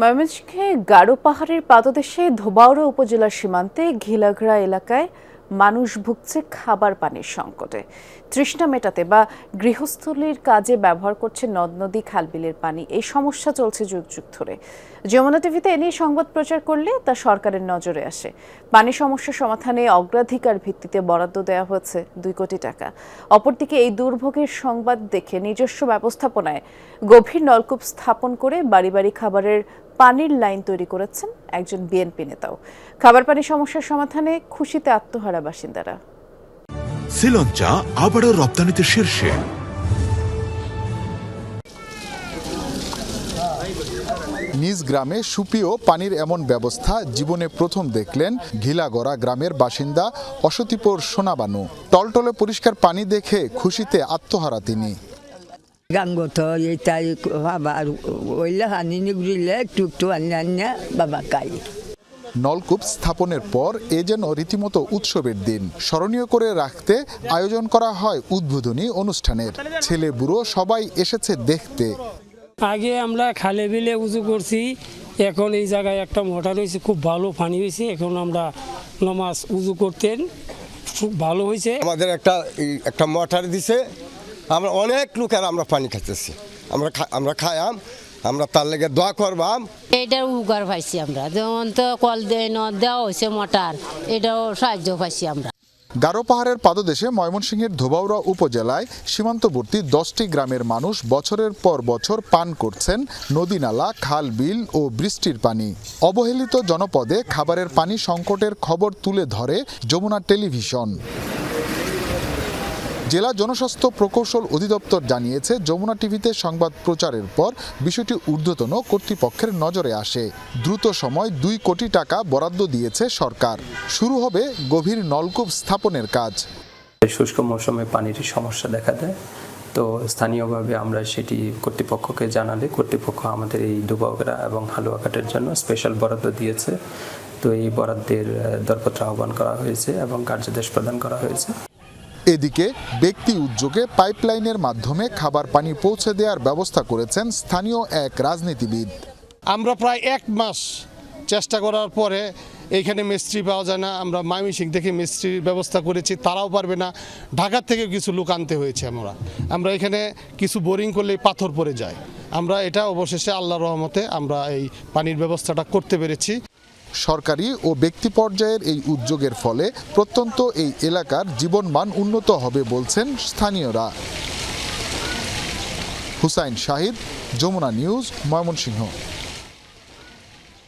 ময়মনসিংহে গারো পাহাড়ের পাদদেশে ধোবাউড়া উপজেলার সীমান্তে ঘিলাগড়া এলাকায় মানুষ ভুগছে খাবার পানির সংকটে। তৃষ্ণা মেটাতে বা গৃহস্থলীর কাজে ব্যবহার করছে নদ নদী খালবিলের পানি। এই সমস্যা চলছে যুগ যুগ ধরে। যমুনা টিভিতে এ নিয়ে সংবাদ প্রচার করলে তা সরকারের নজরে আসে। পানি সমস্যা সমাধানে অগ্রাধিকার ভিত্তিতে বরাদ্দ দেওয়া হয়েছে দুই কোটি টাকা। অপরদিকে এই দুর্ভোগের সংবাদ দেখে নিজস্ব ব্যবস্থাপনায় গভীর নলকূপ স্থাপন করে বাড়ি বাড়ি খাবারের পানির লাইন তৈরি করেছেন একজন বিএনপি নেতাও। খাবার পানি সমস্যার সমাধানে খুশিতে আত্মহারা বাসিন্দারা। শ্রীলঞ্চা আবারও রপ্তানিতে শীর্ষে। নিজ গ্রামে সুপেয় পানির এমন ব্যবস্থা জীবনে প্রথম দেখলেন ঘিলাগড়া গ্রামের বাসিন্দা অসতিপুর সোনাবানু। টলটলে পরিষ্কার পানি দেখে খুশিতে আত্মহারা তিনি। গাঙ্গত এটা বাবা ওইলে হানি নিগুড়িলে টুকটু আনি আনিয়া বাবা খাই নলকূপ স্থাপনের পর এ যেন রীতিমতো উৎসবের দিন। স্মরণীয় করে রাখতে আয়োজন করা হয় উদ্বোধনী অনুষ্ঠানের। ছেলে বুড়ো সবাই এসেছে দেখতে। আগে আমরা খালে বিলে উঁচু করছি এখন এই জায়গায় একটা মোটর হয়েছে খুব ভালো পানি হয়েছে এখন আমরা নমাজ উজু করতেন খুব ভালো হয়েছে। আমাদের একটা এই একটা মোটর দিছে আমরা অনেক লোকের আমরা পানি খাইতেছি। আমরা খা- আমরা খায়াম আমরা তার লেগে দোয়া করবাম। এটার উপকার পাইছি আমরা। যেমন তো কল দিয়ে ন দেওয়া হয়েছে মোটর এটাও সাহায্য পাইছি আমরা। গারো পাহাড়ের পাদদেশে ময়মনসিংহের ধোবাউড়া উপজেলায় সীমান্তবর্তী দশটি গ্রামের মানুষ বছরের পর বছর পান করছেন নদী নালা খাল বিল ও বৃষ্টির পানি। অবহেলিত জনপদে খাবারের পানি সংকটের খবর তুলে ধরে যমুনা টেলিভিশন। জেলা জনস্বাস্থ্য প্রকৌশল অধিদপ্তর জানিয়েছে, যমুনা টিভিতে সংবাদ প্রচারের পর বিষয়টি ঊর্ধ্বতন কর্তৃপক্ষের নজরে আসে। দ্রুত সময় দুই কোটি টাকা বরাদ্দ দিয়েছে সরকার। শুরু হবে গভীর নলকূপ স্থাপনের কাজ। শুষ্ক মৌসুমে পানির সমস্যা দেখা দেয়। তো স্থানীয়ভাবে আমরা সেটি কর্তৃপক্ষকে জানালে, কর্তৃপক্ষ আমাদের এই ডুবাগড়া এবং হালুয়াঘাটের জন্য স্পেশাল বরাদ্দ দিয়েছে। তো এই বরাদ্দের দরপত্র আহ্বান করা হয়েছে এবং কার্যাদেশ প্রদান করা হয়েছে। এদিকে ব্যক্তি উদ্যোগে পাইপলাইনের মাধ্যমে খাবার পানি পৌঁছে দেওয়ার ব্যবস্থা করেছেন স্থানীয় এক রাজনীতিবিদ। আমরা প্রায় এক মাস চেষ্টা করার পরে এইখানে মিস্ত্রি পাওয়া যায় না, আমরা মাইমিসিং থেকে মিস্ত্রির ব্যবস্থা করেছি, তারাও পারবে না। ঢাকার থেকে কিছু লোক আনতে হয়েছে আমরা। আমরা এখানে কিছু বোরিং করলেই পাথর পড়ে যায়। আমরা এটা অবশেষে আল্লাহ রহমতে আমরা এই পানির ব্যবস্থাটা করতে পেরেছি। সরকারি ও ব্যক্তি পর্যায়ের এই উদ্যোগের ফলে প্রত্যন্ত এই এলাকার জীবনমান উন্নত হবে বলছেন স্থানীয়রা। হুসাইন শাহিদ, যমুনা নিউজ, ময়মনসিংহ।